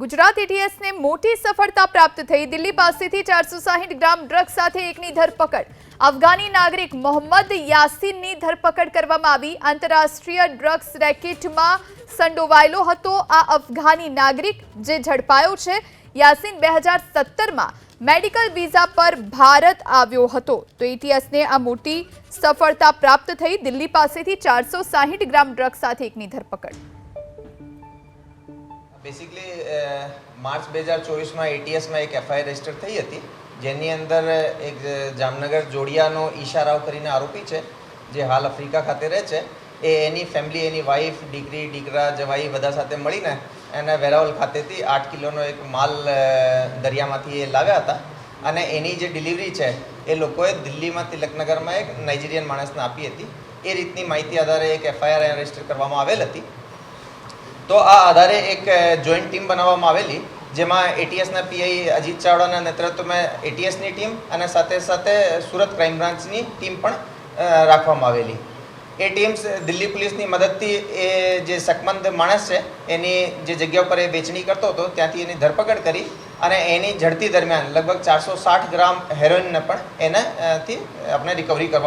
ગુજરાત એટીએસને મોટી સફળતા પ્રાપ્ત થઈ. દિલ્હી પાસેથી ચારસો સાહીઠ ગ્રામ ડ્રગ્સ સાથે એકની ધરપકડ. અફઘાની નાગરિક મોહમ્મદ યાસીનની ધરપકડ કરવામાં આવી. આંતરરાષ્ટ્રીય ડ્રગ્સ રેકેટમાં સંડોવાયેલો હતો આ અફઘાની નાગરિક, જે ઝડપાયો છે. યાસીન બે હજાર સત્તરમાં મેડિકલ વિઝા પર ભારત આવ્યો હતો. તો એટીએસને આ મોટી સફળતા પ્રાપ્ત થઈ. દિલ્હી પાસેથી ચારસો ગ્રામ ડ્રગ્સ સાથે એકની ધરપકડ. બેસિકલી માર્ચ બે હજાર ચોવીસમાં એટીએસમાં એક એફઆઈઆર રજિસ્ટર થઈ હતી, જેની અંદર એક જામનગર જોડિયાનો ઈશારાવ કરીને આરોપી છે, જે હાલ આફ્રિકા ખાતે રહે છે. એ એની ફેમિલી એની વાઈફ દીકરી, દીકરા, જવાઈ બધા સાથે મળીને એને વેરાવલ ખાતેથી આઠ કિલોનો એક માલ દરિયામાંથી એ લાવ્યા હતા. અને એની જે ડિલિવરી છે, એ લોકોએ દિલ્હીમાં તિલકનગરમાં એક નાઇજીરિયન માણસને આપી હતી. એ રીતની માહિતી આધારે એક એફઆઈઆર રજિસ્ટર કરવામાં આવેલ હતી. તો આ આધારે એક જોઈન્ટ ટીમ બનાવવામાં આવેલી, જેમાં એટીએસના પીઆઈ અજીત ચાવડાના નેતૃત્વમાં એટીએસની ટીમ અને સાથે સાથે સુરત ક્રાઇમ બ્રાન્ચની ટીમ પણ રાખવામાં આવેલી. એ ટીમ્સ દિલ્હી પોલીસની મદદથી એ જે શકમંદ માણસ છે, એની જે જગ્યા ઉપર એ વેચણી કરતો હતો, ત્યાંથી એની ધરપકડ કરી અને એની ઝડપી દરમિયાન લગભગ ચારસો સાઠ ગ્રામ હેરોઇનને પણ એને થી આપણે રિકવરી કરવા